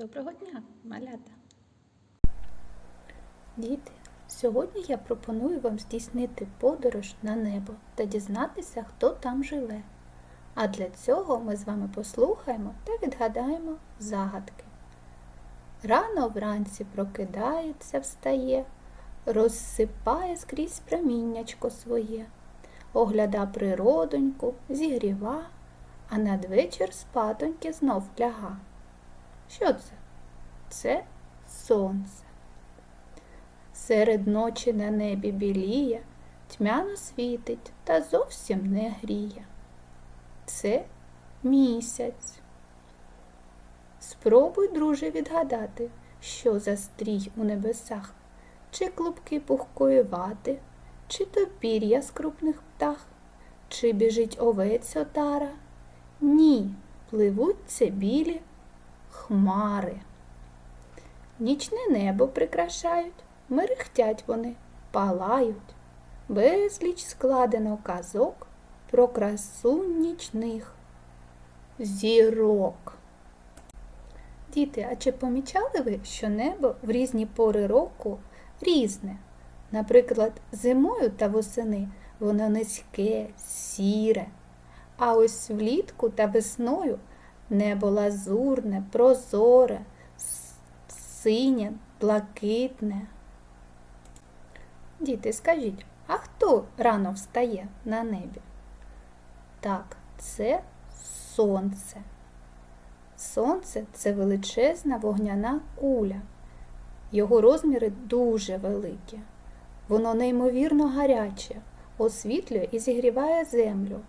Доброго дня, малята! Діти, сьогодні я пропоную вам здійснити подорож на небо та дізнатися, хто там живе. А для цього ми з вами послухаємо та відгадаємо загадки. Рано вранці прокидається, встає, розсипає скрізь проміннячко своє, огляда природоньку, зігріва, а надвечір спатоньки знов ляга. Що це? Це сонце. Серед ночі на небі біліє, тьмяно світить та зовсім не гріє. Це місяць. Спробуй, друже, відгадати, що за стрій у небесах, чи клубки пухкої вати, чи то пір'я з крупних птах, чи біжить овець отара. Ні, пливуть це білі хмари. Нічне небо прикрашають, мерехтять вони, палають. Безліч складено казок про красу нічних зірок. Діти, а чи помічали ви, що небо в різні пори року різне? Наприклад, зимою та восени воно низьке, сіре, а ось влітку та весною Небо лазурне, прозоре, синє, блакитне. Діти, скажіть, а хто рано встає на небі? Так, це сонце. Сонце це величезна вогняна куля. Його розміри дуже великі. Воно неймовірно гаряче, освітлює і зігріває землю.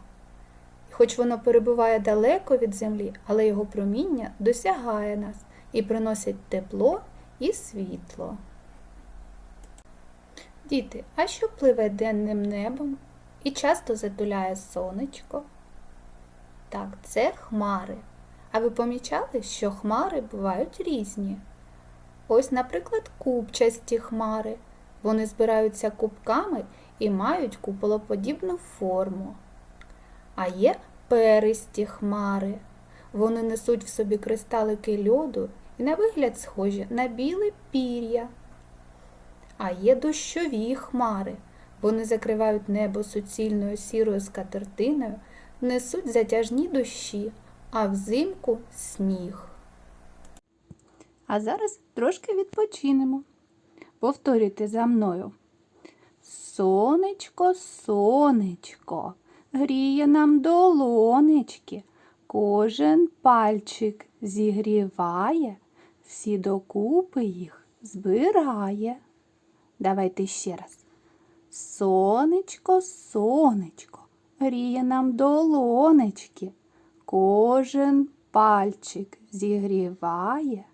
Хоч воно перебуває далеко від землі, але його проміння досягає нас і приносить тепло і світло. Діти, а що пливе денним небом і часто затуляє сонечко? Так, це хмари. А ви помічали, що хмари бувають різні? Ось, наприклад, купчасті хмари. Вони збираються кубками і мають куполоподібну форму. А є перисті хмари. Вони несуть в собі кристалики льоду і на вигляд схожі на біле пір'я. А є дощові хмари. Вони закривають небо суцільною сірою скатертиною, несуть затяжні дощі, а взимку сніг. А зараз трошки відпочинемо. Повторюйте за мною. Сонечко, сонечко гріє нам долонечки, кожен пальчик зігріває, всі докупи їх збирає. Давайте ще раз. Сонечко, сонечко, гріє нам долонечки, кожен пальчик зігріває,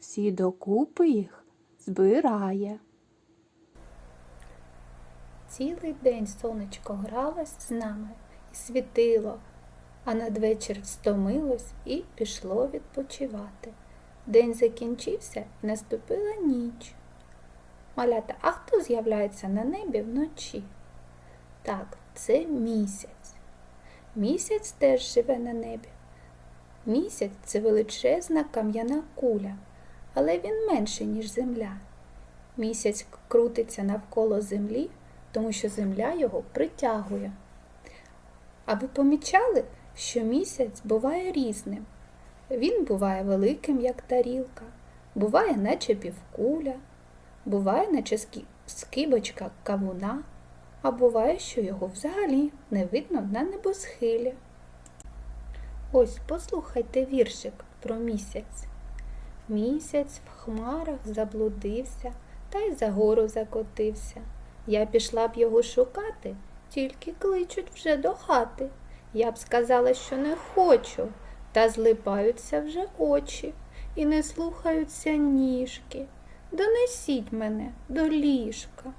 всі докупи їх збирає. Цілий день сонечко гралось з нами і світило, а надвечір стомилось і пішло відпочивати. День закінчився і наступила ніч. Малята, а хто з'являється на небі вночі? Так, це місяць. Місяць теж живе на небі. Місяць це величезна кам'яна куля, але він менший, ніж земля. Місяць крутиться навколо землі тому що земля його притягує. А ви помічали, що місяць буває різним. Він буває великим, як тарілка, буває, наче півкуля, буває, наче скибочка кавуна, а буває, що його взагалі не видно на небосхилі. Ось послухайте віршик про місяць. Місяць в хмарах заблудився та й за гору закотився. Я пішла б його шукати, тільки кличуть вже до хати. Я б сказала, що не хочу, та злипаються вже очі і не слухаються ніжки. Донесіть мене до ліжка.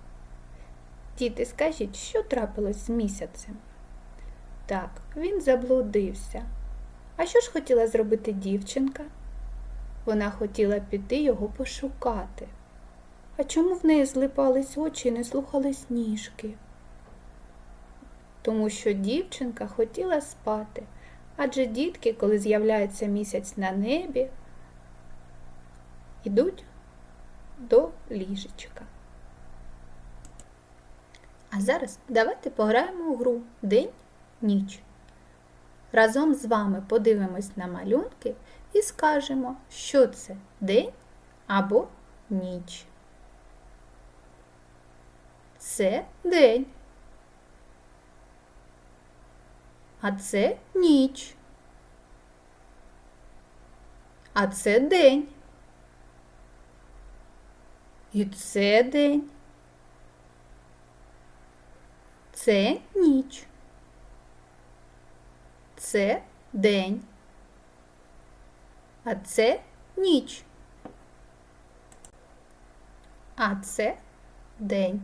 Діти, скажіть, що трапилось з місяцем? Так, він заблудився. А що ж хотіла зробити дівчинка? Вона хотіла піти його пошукати. А чому в неї злипались очі і не слухались ніжки? Тому що дівчинка хотіла спати, адже дітки, коли з'являється місяць на небі, йдуть до ліжечка. А зараз давайте пограємо у гру День-ніч. Разом з вами подивимось на малюнки і скажемо, що це день або ніч. Це день. А це ніч. А це день. І це день. Це ніч. Це день. А це ніч. А це день.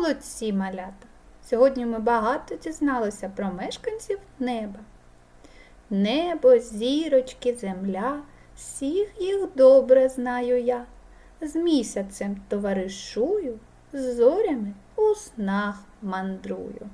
Молодці малята! Сьогодні ми багато дізналися про мешканців неба. Небо, зірочки, земля, всіх їх добре знаю я. З місяцем товаришую, з зорями у снах мандрую.